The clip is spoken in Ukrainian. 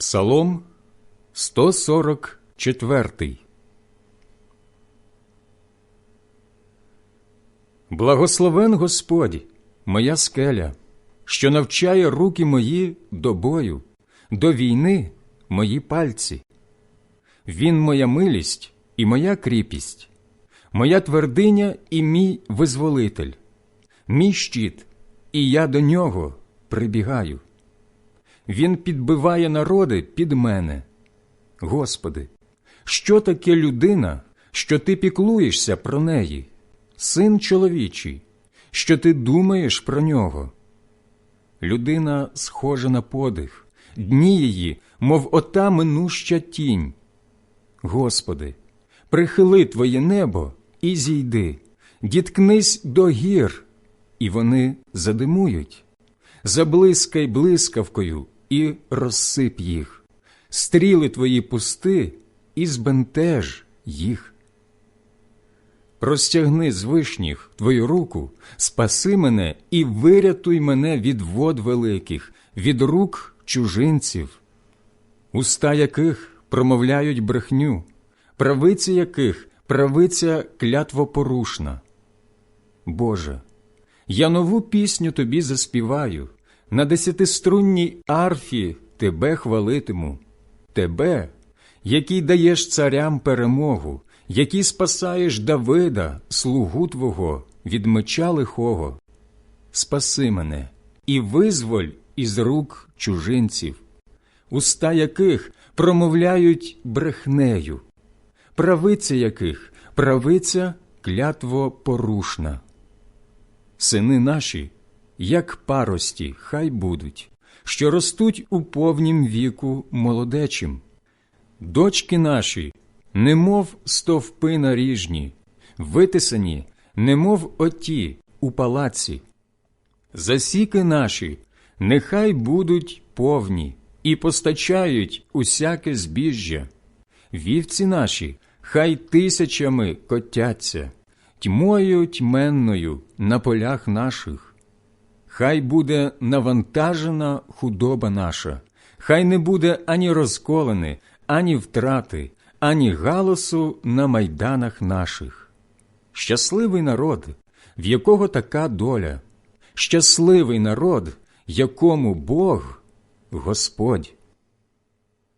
Псалом 144 Благословен Господь, моя скеля, що навчає руки мої до бою, до війни мої пальці. Він моя милість і моя кріпість, моя твердиня і мій визволитель, мій щит, і я до нього прибігаю. Він підбиває народи під мене. Господи, що таке людина, що ти піклуєшся про неї, син чоловічий, що ти думаєш про нього? Людина схожа на подих, дні її, мов ота минуща тінь. Господи, прихили Твоє небо і зійди, діткнись до гір, і вони задимують. Заблискай блискавкою і розсип їх, стріли твої пусти і збентеж їх. Розтягни з вишніх твою руку, спаси мене і вирятуй мене від вод великих, від рук чужинців, уста яких промовляють брехню, правиці яких правиця клятвопорушна. Боже, я нову пісню тобі заспіваю, на десятиструнній арфі тебе хвалитиму, тебе, який даєш царям перемогу, який спасаєш Давида, слугу Твого, від меча лихого. Спаси мене і визволь із рук чужинців, уста яких промовляють брехнею, правиця яких правиця клятво порушна. Сини наші, як парості, хай будуть, що ростуть у повнім віку молодечим. Дочки наші, немов стовпи наріжні, витисані, немов оті у палаці. Засіки наші, нехай будуть повні і постачають усяке збіжжя. Вівці наші, хай тисячами котяться, тьмою тьменною на полях наших. Хай буде навантажена худоба наша, хай не буде ані розколени, ані втрати, ані галасу на майданах наших. Щасливий народ, в якого така доля, щасливий народ, якому Бог Господь.